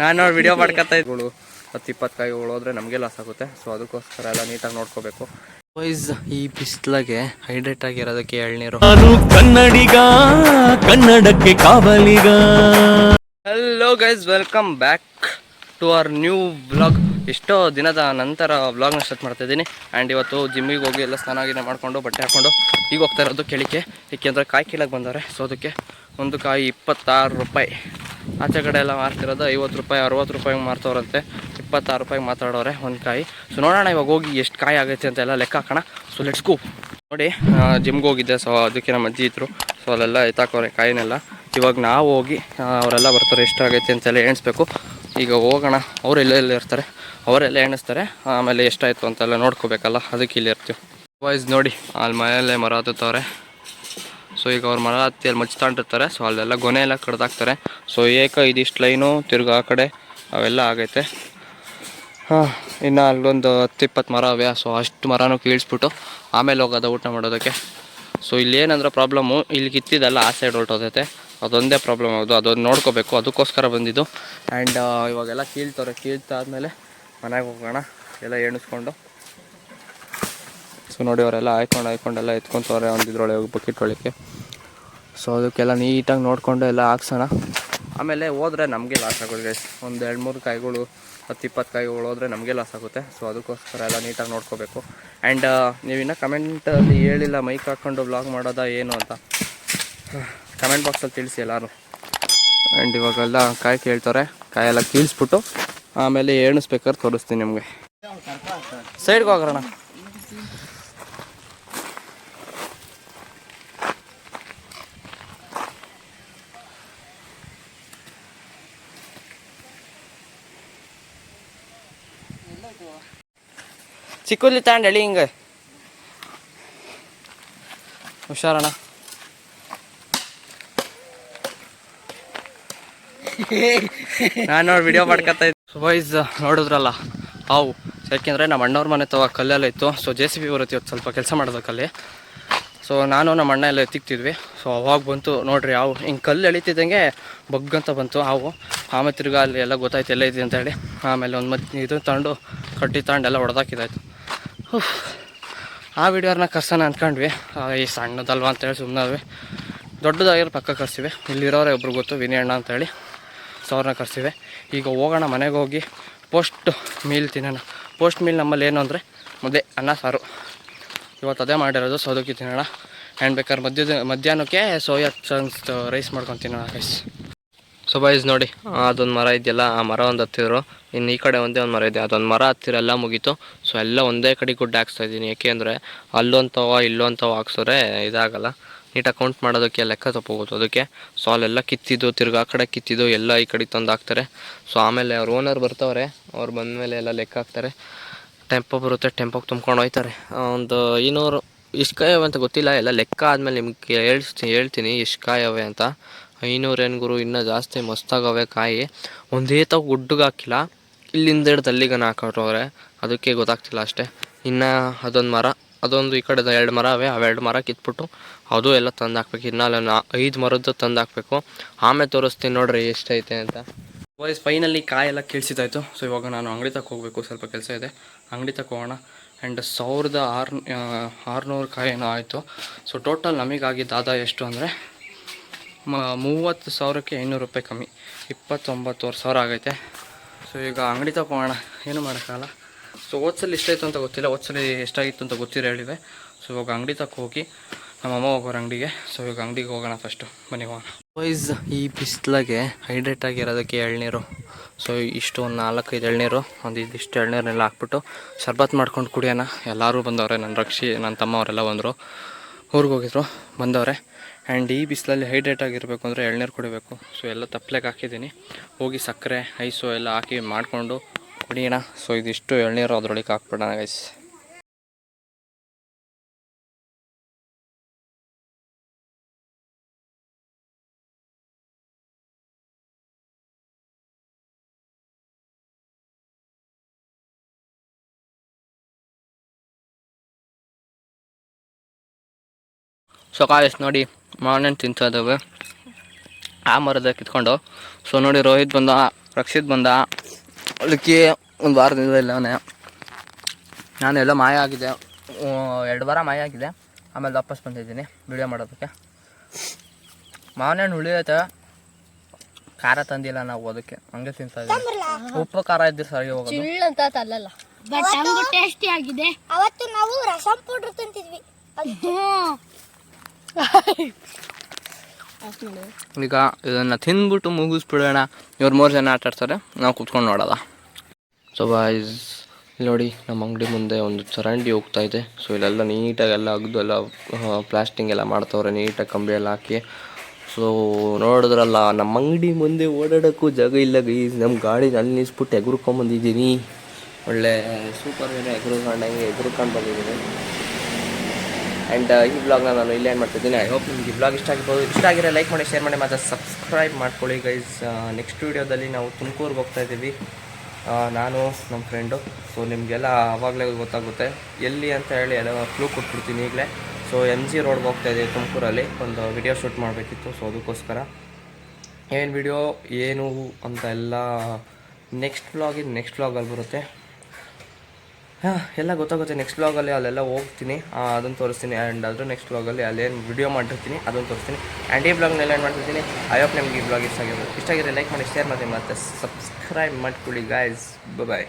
ನಾನು ನೋಡಿ ವಿಡಿಯೋ ಮಾಡ್ಕೊತಾ ಇದ್ಗಳು ಹತ್ತು ಇಪ್ಪತ್ತು ಕಾಯಿ ಉಳೋದ್ರೆ ನಮಗೆ ಲಾಸ್ ಆಗುತ್ತೆ. ಸೊ ಅದಕ್ಕೋಸ್ಕರ ಎಲ್ಲ ನೀಟಾಗಿ ನೋಡ್ಕೋಬೇಕು. ವೈಸ್ ಈ ಬಿಸಿಲಾಗೆ ಹೈಡ್ರೇಟ್ ಆಗಿರೋದಕ್ಕೆ ಎಳ್ನೀರು. ಅದು ಕನ್ನಡಿಗ ಕನ್ನಡಕ್ಕೆ ಕಾವಲಿಗ. Hello guys welcome back to our new blog ಎಷ್ಟೋ ದಿನದ ನಂತರ ವ್ಲಾಗ್ನ ಸ್ಟಾರ್ಟ್ ಮಾಡ್ತಾ ಇದ್ದೀನಿ. ಆ್ಯಂಡ್ ಇವತ್ತು ಜಿಮ್ಮಿಗೆ ಹೋಗಿ ಎಲ್ಲ ಸ್ನಾನ ಗಿನ ಮಾಡಿಕೊಂಡು ಬಟ್ಟೆ ಹಾಕೊಂಡು ಈಗ ಹೋಗ್ತಾ ಇರೋದು ಕೆಳಿಕೆ. ಏಕೆಂದರೆ ಕಾಯಿ ಕೀಳಕ್ಕೆ ಬಂದವ್ರೆ. ಸೊ ಅದಕ್ಕೆ ಒಂದು ಕಾಯಿ ಇಪ್ಪತ್ತಾರು ರೂಪಾಯಿ. ಆಚೆ ಕಡೆ ಎಲ್ಲ ಮಾರ್ತಿರೋದು ಐವತ್ತು ರೂಪಾಯಿ, ಅರವತ್ತು ರೂಪಾಯಿಗೆ ಮಾರ್ತವ್ರಂತೆ. ಇಪ್ಪತ್ತಾರು ರೂಪಾಯಿಗೆ ಮಾತಾಡೋರೆ ಒಂದು ಕಾಯಿ. ಸೊ ನೋಡೋಣ ಇವಾಗ ಹೋಗಿ ಎಷ್ಟು ಕಾಯಿ ಆಗುತ್ತೆ ಅಂತ ಎಲ್ಲ ಲೆಕ್ಕ ಹಾಕೋಣ. ಸೊ ಲೆಟ್ಸ್ ಗೋ ನೋಡಿ ಜಿಮ್ಗೆ ಹೋಗಿದ್ದೆ ಸೊ ಅದಕ್ಕೆ ನಮ್ಮ ಅಜ್ಜಿ ಇದ್ರು. ಸೊ ಅಲ್ಲೆಲ್ಲ ಎತ್ತಾಕೋರೆ ಕಾಯಿನೆಲ್ಲ. ಇವಾಗ ನಾವು ಹೋಗಿ ಅವರೆಲ್ಲ ಬರ್ತಾರೆ ಎಷ್ಟಾಗೈತೆ ಅಂತೆಲ್ಲ ಎಣಿಸ್ಬೇಕು. ಈಗ ಹೋಗೋಣ. ಅವ್ರು ಎಲ್ಲೆಲ್ಲ ಇರ್ತಾರೆ. ಅವರೆಲ್ಲ ಎಣಿಸ್ತಾರೆ. ಆಮೇಲೆ ಎಷ್ಟಾಯಿತು ಅಂತೆಲ್ಲ ನೋಡ್ಕೋಬೇಕಲ್ಲ, ಅದಕ್ಕೆ ಇಲ್ಲಿ ಇರ್ತೀವಿ. ವಾಯ್ಸ್ ನೋಡಿ, ಅಲ್ಲಿ ಮನೆಯಲ್ಲೇ ಮರ ಹತ್ತುತ್ತವ್ರೆ. ಸೊ ಈಗ ಅವ್ರ ಮರ ಹತ್ತಿಯಲ್ಲಿ ಮಚ್ತಾಂಡಿರ್ತಾರೆ ಸೊ ಅಲ್ಲೆಲ್ಲ ಗೊನೆ ಎಲ್ಲ ಕಡ್ದಾಕ್ತಾರೆ. ಸೊ ಏಕ ಇದಿಷ್ಟು ಲೈನು ತಿರ್ಗಿ ಆ ಕಡೆ ಅವೆಲ್ಲ ಆಗೈತೆ. ಹಾಂ, ಇನ್ನು ಅಲ್ಲೊಂದು ಹತ್ತು ಇಪ್ಪತ್ತು ಮರ ಅವ್ಯಾ? ಸೊ ಅಷ್ಟು ಮರನೂ ಕೀಳಿಸ್ಬಿಟ್ಟು ಆಮೇಲೆ ಹೋಗೋದು ಊಟ ಮಾಡೋದಕ್ಕೆ. ಸೊ ಇಲ್ಲಿ ಏನಂದ್ರೆ ಪ್ರಾಬ್ಲಮ್ಮು ಇಲ್ಲಿ ಕಿತ್ತಿದ್ದಲ್ಲ ಆ ಸೈಡ್ ಹೊರಟೋದೈತೆ ಅದೊಂದೇ ಪ್ರಾಬ್ಲಮ್ ಆಗೋದು ಅದೊಂದು ನೋಡ್ಕೋಬೇಕು. ಅದಕ್ಕೋಸ್ಕರ ಬಂದಿದ್ದು. ಆ್ಯಂಡ್ ಇವಾಗೆಲ್ಲ ಕೀಳ್ತವ್ರೆ ಕೀಳ್ತಾದ್ಮೇಲೆ ಮನೆಗೆ ಹೋಗೋಣ. ಎಲ್ಲ ಎಣಿಸ್ಕೊಂಡು. ಸೊ ನೋಡಿ ಅವರೆಲ್ಲ ಆಯ್ಕೊಂಡು ಆಯ್ಕೊಂಡೆಲ್ಲ ಎತ್ಕೊಂತವ್ರೆ ಒಂದು ಇದ್ರೊಳಗೆ ಬಕೆಟ್ ಒಳಗೆ ಸೊ ಅದಕ್ಕೆಲ್ಲ ನೀಟಾಗಿ ನೋಡಿಕೊಂಡು ಎಲ್ಲ ಹಾಕ್ಸೋಣ. ಆಮೇಲೆ ಹೋದ್ರೆ ನಮಗೆ ಲಾಸ್ ಆಗೋದು ಗೈಸ್ ಒಂದು ಎರಡು ಮೂರು ಕಾಯಿಗಳು, ಹತ್ತು ಇಪ್ಪತ್ತು ಕಾಯಿಗಳು ಹೋದರೆ ನಮಗೆ ಲಾಸ್ ಆಗುತ್ತೆ. ಸೊ ಅದಕ್ಕೋಸ್ಕರ ಎಲ್ಲ ನೀಟಾಗಿ ನೋಡ್ಕೋಬೇಕು. ಆ್ಯಂಡ್ ನೀವಿನ್ನ ಕಮೆಂಟಲ್ಲಿ ಹೇಳಿಲ್ಲ ಮೈಕ್ ಹಾಕ್ಕೊಂಡು ಬ್ಲಾಗ್ ಮಾಡೋದಾ ಏನು ಅಂತ? ಕಮೆಂಟ್ ಬಾಕ್ಸಲ್ಲಿ ತಿಳಿಸಿ ಎಲ್ಲರೂ ಆ್ಯಂಡ್ ಇವಾಗೆಲ್ಲ ಕಾಯಿ ಕೇಳ್ತಾರೆ. ಕಾಯೆಲ್ಲ ಕೀಳಿಸ್ಬಿಟ್ಟು ಆಮೇಲೆ ಎಣಿಸ್ಬೇಕಾದ್ರೆ ತೋರಿಸ್ತೀನಿ ನಿಮಗೆ. ಸೈಡ್ಗೆ ಹೋಗೋಣ. ಚಿಕ್ಕುಲಿ ತಾಂಡ್ ಹೇಳಿ ಹಿಂಗೆ. ಹುಷಾರಣ್ಣ ನಾನು ನೋಡಿ ವಿಡಿಯೋ ಮಾಡ್ಕೊತಾ ಇದ್ದೆ. ಸೊ ವೈಸ್ ನೋಡಿದ್ರಲ್ಲ, ಹಾವು. ಯಾಕೆಂದರೆ ನಮ್ಮ ಅಣ್ಣವ್ರ ಮನೆ ತವ ಕಲ್ಲೆಲ್ಲ ಇತ್ತು ಸೊ ಜೆ ಸಿ ಬಿ ಬರುತ್ತೆ ಇವತ್ತು ಸ್ವಲ್ಪ ಕೆಲಸ ಮಾಡೋದಕ್ಕಲ್ಲಿ. ಸೊ ನಾನು ನಮ್ಮ ಅಣ್ಣ ಎಲ್ಲ ಎತ್ತಿಕ್ತಿದ್ವಿ. ಸೊ ಅವಾಗ ಬಂತು, ನೋಡ್ರಿ ಹಾವು. ಹಿಂಗೆ ಕಲ್ಲು ಎಳಿತಿದ್ದಂಗೆ ಬಗ್ಗಂತ ಬಂತು ಹಾವು. ಆಮೇಲೆ ತಿರ್ಗಾ ಅಲ್ಲಿ ಎಲ್ಲ ಗೊತ್ತಾಯ್ತು, ಎಲ್ಲ ಇದೆ ಅಂತ ಹೇಳಿ. ಆಮೇಲೆ ಒಂದು ಮತ್ತೆ ಇದು ತಗೊಂಡು ಕಟ್ಟಿ ತಗೊಂಡೆಲ್ಲ ಹೊಡೆದಾಕಿದಾಯ್ತು. ಆ ವಿಡಿಯೋರ್ನ ಕರ್ಸೋಣ ಅಂದ್ಕೊಂಡ್ವಿ ಈ ಸಣ್ಣದಲ್ವಾ ಅಂತೇಳಿ ಸುಮ್ಮನೆ ದೊಡ್ಡದಾಗಿರೋ ಪಕ್ಕ ಕರ್ಸಿವೆ. ಇಲ್ಲಿರೋರೆ ಒಬ್ರು ಗೊತ್ತು ವಿನಿ ಅಣ್ಣ ಅಂತೇಳಿ ಅವ್ರನ್ನ ಕರ್ಸಿವೆ. ಈಗ ಹೋಗೋಣ, ಮನೆಗೆ ಹೋಗಿ ಪೋಸ್ಟ್ ಮೀಲ್ ತಿನ್ನೋಣ. ಪೋಸ್ಟ್ ಮೀಲ್ ನಮ್ಮಲ್ಲಿ ಏನು ಅಂದರೆ, ಮುದ್ದೆ, ಅನ್ನ, ಸಾರು. ಇವತ್ತು ಅದೇ ಮಾಡಿರೋದು ಸೊ ಅದಕ್ಕೆ ತಿನ್ನೋಣ. ಆ್ಯಂಡ್ ಬೇಕಾದ್ರೆ ಮಧ್ಯದ ಮಧ್ಯಾಹ್ನಕ್ಕೆ ಸೋಯಾ ಚನ್ಸ್ ರೈಸ್ ಮಾಡ್ಕೊಂಡು ತಿನ್ನೋಣ ರೈಸ್ ಸೊ ಬೈಸ್ ನೋಡಿ ಅದೊಂದು ಮರ ಇದೆಯಲ್ಲ, ಆ ಮರ ಒಂದು ಹತ್ತಿದ್ರು. ಇನ್ನು ಈ ಕಡೆ ಒಂದೇ ಒಂದು ಮರ ಇದೆ. ಅದೊಂದು ಮರ ಹತ್ತಿರ ಎಲ್ಲ ಮುಗೀತು. ಸೊ ಎಲ್ಲ ಒಂದೇ ಕಡೆ ಗುಡ್ ಹಾಕ್ಸ್ತಾ ಇದ್ದೀನಿ. ಏಕೆಂದರೆ ಅಲ್ಲೊಂತವ, ಇಲ್ಲೊಂತವ ಹಾಕ್ಸಿದ್ರೆ ಇದಾಗಲ್ಲ. ನೀಟಾಗಿ ಕೌಂಟ್ ಮಾಡೋದಕ್ಕೆ ಲೆಕ್ಕ ತಪ್ಪೋಗುತ್ತೆ ಅದಕ್ಕೆ. ಸೊ ಅಲ್ಲೆಲ್ಲ ಕಿತ್ತಿದ್ದು, ತಿರ್ಗಾ ಆ ಕಡೆ ಕಿತ್ತಿದ್ದು, ಎಲ್ಲ ಈ ಕಡೆ ತಂದು ಹಾಕ್ತಾರೆ. ಸೊ ಆಮೇಲೆ ಅವ್ರ ಓನರ್ ಬರ್ತಾವ್ರೆ, ಅವ್ರು ಬಂದಮೇಲೆ ಎಲ್ಲ ಲೆಕ್ಕ ಹಾಕ್ತಾರೆ. ಟೆಂಪೋ ಬರುತ್ತೆ ಟೆಂಪೋಗೆ ತುಂಬ್ಕೊಂಡು ಹೋಯ್ತಾರೆ. ಒಂದು ಇನ್ನೂರು ಇಷ್ಟು ಕಾಯವೆ ಅಂತ ಗೊತ್ತಿಲ್ಲ. ಎಲ್ಲ ಲೆಕ್ಕ ಆದಮೇಲೆ ನಿಮ್ಗೆ ಹೇಳ್ತೀನಿ ಹೇಳ್ತೀನಿ, ಇಷ್ಟು ಕಾಯವೆ ಅಂತ. ಐನೂರು ಗುರು, ಇನ್ನೂ ಜಾಸ್ತಿ ಮಸ್ತಾಗವೆ ಕಾಯಿ. ಒಂದೇ ತಾವು ಗುಡ್ಡಗೆ ಹಾಕಿಲ್ಲ. ಇಲ್ಲಿಂದ ಹಿಡ್ದು ಅಲ್ಲಿಗನ ಹಾಕೋರವ್ರೆ ಅದಕ್ಕೆ ಗೊತ್ತಾಗ್ತಿಲ್ಲ ಅಷ್ಟೇ. ಇನ್ನು ಅದೊಂದು ಮರ, ಅದೊಂದು ಈ ಕಡೆದ ಎರಡು ಮರ ಅವೆ. ಅವೆರಡು ಮರ ಕಿತ್ಬಿಟ್ಟು ಅದು ಎಲ್ಲ ತಂದು ಹಾಕ್ಬೇಕು ಇನ್ನು ನಾ ಐದು ಮರದ್ದು ತಂದು ಹಾಕ್ಬೇಕು ಆಮೇಲೆ ತೋರಿಸ್ತೀನಿ ನೋಡ್ರಿ ಎಷ್ಟೈತೆ ಅಂತ. ವಾಯ್ಸ್ ಫೈನಲ್ಲಿ ಕಾಯೆಲ್ಲ ಕೀಳ್ಸಿದಾಯ್ತು ಸೊ ಇವಾಗ ನಾನು ಅಂಗಡಿ ತಕ್ಕ ಹೋಗಬೇಕು. ಸ್ವಲ್ಪ ಕೆಲಸ ಇದೆ. ಅಂಗಡಿ ತಕ್ಕ ಹೋಗೋಣ. ಆ್ಯಂಡ್ ಸಾವಿರದ ಆರು ಆರುನೂರು ಕಾಯಿ ಏನೋ ಆಯಿತು ಸೊ ಟೋಟಲ್ ನಮಗಾಗಿದ್ದಾದ ಎಷ್ಟು ಅಂದರೆ ಮೂವತ್ತು ಸಾವಿರಕ್ಕೆ ಐನೂರು ರೂಪಾಯಿ ಕಮ್ಮಿ. ಇಪ್ಪತ್ತೊಂಬತ್ತುವರೆ ಸಾವಿರ ಆಗೈತೆ. ಸೊ ಈಗ ಅಂಗಡಿ ತಗೋಣ. ಏನು ಮಾಡೋಕ್ಕಾಗಲ್ಲ? ಸೊ ಓದ್ಸಲ್ಲಿ ಎಷ್ಟಾಯಿತು ಅಂತ ಗೊತ್ತಿಲ್ಲ. ಓದ್ಸಲಿ ಎಷ್ಟಾಗಿತ್ತು ಅಂತ ಗೊತ್ತಿರೋ ಹೇಳಿವೆ. ಸೊ ಇವಾಗ ಅಂಗಡಿ ತಕ್ಕ ಹೋಗಿ ನಮ್ಮ ಅಮ್ಮ ಹೋಗೋರು ಅಂಗಡಿಗೆ. ಸೊ ಇವಾಗ ಅಂಗಡಿಗೆ ಹೋಗೋಣ ಫಸ್ಟು ಬನ್ನಿ ಹೋಗೋಣ. ವೈಸ್ ಈ ಬಿಸಿಲಾಗೆ ಹೈಡ್ರೇಟ್ ಆಗಿರೋದಕ್ಕೆ ಎಳ್ನೀರು. ಸೊ ಇಷ್ಟು ಒಂದು ನಾಲ್ಕೈದು ಎಳ್ನೀರು, ಒಂದು ಇದಿಷ್ಟು ಎಳ್ನೀರನ್ನೆಲ್ಲ ಹಾಕ್ಬಿಟ್ಟು ಶರ್ಬತ್ ಮಾಡ್ಕೊಂಡು ಕುಡಿಯೋಣ. ಎಲ್ಲರೂ ಬಂದವ್ರೆ. ನನ್ನ ರಕ್ಷಿ ನನ್ನ ತಮ್ಮ ಅವರೆಲ್ಲ ಬಂದರು. ಊರಿಗೆ ಹೋಗಿದ್ರು. ಬಂದವ್ರೆ. ಆ್ಯಂಡ್ ಈ ಬಿಸಿಲಲ್ಲಿ ಹೈಡ್ರೇಟ್ ಆಗಿರಬೇಕು ಅಂದರೆ ಎಳ್ನೀರು ಕುಡಿಬೇಕು. ಸೊ ಎಲ್ಲ ತಪ್ಪಲೆಗೆ ಹಾಕಿದ್ದೀನಿ. ಹೋಗಿ ಸಕ್ಕರೆ, ಐಸು ಎಲ್ಲ ಹಾಕಿ ಮಾಡಿಕೊಂಡು ಕುಡಿಯೋಣ. ಸೊ ಇದಿಷ್ಟು ಎಳ್ನೀರು ಅದರೊಳಗೆ ಹಾಕ್ಬಿಡೋಣ ಗೈಸ್ ಸೊ ಕಾಲೇಜ್ ನೋಡಿ ಮಾರ್ನಿಂಗ್ ತಿಂತಾ ಇದ್ದಾವೆ. ಆ ಮರದ ಕಿತ್ಕೊಂಡು. ಸೊ ನೋಡಿ ರೋಹಿತ್ ಬಂದ ರಕ್ಷಿತ್ ಬಂದ. ಅದಕ್ಕೆ ಒಂದು ವಾರದಿಂದ ಇಲ್ಲ ಅವನೇ. ನಾನು ಎಲ್ಲ ಮಾಯ ಆಗಿದೆ. ಎರಡು ವಾರ ಮಾಯ ಆಗಿದೆ. ಆಮೇಲೆ ವಾಪಸ್ ಬಂದಿದ್ದೀನಿ ವಿಡಿಯೋ ಮಾಡೋದಕ್ಕೆ. ಮಾವನೇ ಹಣ್ಣು ಐತೆ ಖಾರ ತಂದಿಲ್ಲ ನಾವು ಅದಕ್ಕೆ. ಹಂಗೆ ತಿಂತಾ ಇದ್ದೀವಿ. ಉಪ್ಪು ಖಾರ ಇದ್ದರೆ ಸರಿ ಹೋಗೋದು. ಚಿಳ್ಳು ಅಂತ ತಲ್ಲಲ್ಲ. ಬಟ್ ಹಂಗು ಟೇಸ್ಟಿ ಆಗಿದೆ. ಅವತ್ತು ನಾವು ರಸಂ ಪೌಡ್ರ್ ತಿಂತಿದ್ವಿ. ಈಗ ಇದನ್ನು ತಿಂದ್ಬಿಟ್ಟು ಮುಗಿಸ್ಬಿಡೋಣ. ಇವ್ರು ಮೂರು ಜನ ಆಟ ಆಡ್ತಾರೆ. ನಾವು ಕುತ್ಕೊಂಡು ನೋಡೋದ? ಸೊ ಬಾಯ್ಸ್ ನೋಡಿ ನಮ್ಮ ಅಂಗಡಿ ಮುಂದೆ ಒಂದು ಚರಂಡಿ ಹೋಗ್ತಾ ಇದೆ. ಸೊ ಇಲ್ಲೆಲ್ಲ ನೀಟಾಗಿ ಎಲ್ಲ ಅಗ್ದು ಎಲ್ಲ ಪ್ಲಾಸ್ಟಿಂಗ್ ಎಲ್ಲ ಮಾಡ್ತವ್ರೆ. ನೀಟಾಗಿ ಕಂಬಿ ಎಲ್ಲ ಹಾಕಿ. ಸೊ ನೋಡಿದ್ರಲ್ಲ, ನಮ್ಮ ಅಂಗಡಿ ಮುಂದೆ ಓಡಾಡೋಕ್ಕೂ ಜಾಗ ಇಲ್ಲ ಗೈಸ್ ನಮ್ಮ ಗಾಡಿ ಅಲ್ಲಿ ನಿಲ್ಸ್ಬಿಟ್ಟು ಎಗ್ರುಕೊಂಬಂದಿದ್ದೀನಿ ಒಳ್ಳೆ ಸೂಪರ್ ಎಗ್ರುಕೊಂಡಂಗೆ ಎಗ್ರುಕೊಂಡು ಬಂದಿದ್ದೀನಿ. ಆ್ಯಂಡ್ ಈ ಬ್ಲಾಗ್ನ ನಾನು ಇಲ್ಲೇ ಏನು ಮಾಡ್ತಿದ್ದೀನಿ? ಐ ಹೋಪ್ ನಿಮ್ಗೆ ಬ್ಲಾಗ್ ಇಷ್ಟ ಆಗಿರ್ಬೋದು. ಇಷ್ಟ ಆಗಿರೋ ಲೈಕ್ ಮಾಡಿ ಶೇರ್ ಮಾಡಿ ಮತ್ತು ಸಬ್ಸ್ಕ್ರೈಬ್ ಮಾಡ್ಕೊಳ್ಳಿ ಗೈಸ್ ನೆಕ್ಸ್ಟ್ ವೀಡಿಯೋದಲ್ಲಿ ನಾವು ತುಮಕೂರ್ಗೆ ಹೋಗ್ತಾ ಇದ್ದೀವಿ. ಆ, ನಾನು ನಮ್ಮ ಫ್ರೆಂಡು ಸೊ ನಿಮಗೆಲ್ಲ ಆವಾಗಲೇ ಗೊತ್ತಾಗುತ್ತೆ. ಎಲ್ಲಿ ಅಂತ ಹೇಳಿ ಎಲ್ಲ ಕ್ಲೂ ಕೊಟ್ಬಿಡ್ತೀನಿ ಈಗಲೇ. ಸೊ ಎಂ ಜಿ ರೋಡ್ಗೆ ಹೋಗ್ತಾ ತುಮಕೂರಲ್ಲಿ. ಒಂದು ವಿಡಿಯೋ ಶೂಟ್ ಮಾಡಬೇಕಿತ್ತು. ಸೊ ಅದಕ್ಕೋಸ್ಕರ. ಏನು ವಿಡಿಯೋ ಏನು ಅಂತ ಎಲ್ಲ ನೆಕ್ಸ್ಟ್ ವ್ಲಾಗಿನ ನೆಕ್ಸ್ಟ್ ವ್ಲಾಗಲ್ಲಿ ಬರುತ್ತೆ. ಎಲ್ಲ ಗೊತ್ತಾಗುತ್ತೆ. ನೆಕ್ಸ್ಟ್ ವ್ಲಾಗಲ್ಲಿ ಅಲ್ಲೆಲ್ಲ ಹೋಗ್ತೀನಿ. ಅದನ್ನು ತೋರಿಸ್ತೀನಿ. ಆ್ಯಂಡ್ ಆದರೂ ನೆಕ್ಸ್ಟ್ ವ್ಲಾಗಲ್ಲಿ ಅಲ್ಲೇನು ವಿಡಿಯೋ ಮಾಡಿರ್ತೀನಿ, ಅದನ್ನು ತೋರಿಸ್ತೀನಿ. ಆ್ಯಂಡ್ ಈ ಬ್ಲಾಗ್ನೆಲ್ಲ ಏನು ಮಾಡ್ತಿರ್ತೀನಿ ಐ ಹೋಪ್ ನಿಮ್ಗೆ ಈ ಬ್ಲಾಗ್ ಇಷ್ಟ ಆಗಿರೋದು ಇಷ್ಟ ಆಗಿರೋ ಲೈಕ್ ಮಾಡಿ ಶೇರ್ ಮಾಡಿ ಮತ್ತು ಸಬ್ಸ್ಕ್ರೈಬ್ ಮಾಡ್ಕೊಳ್ಳಿ ಗಾಯ್ಸ್ ಬಾಯ್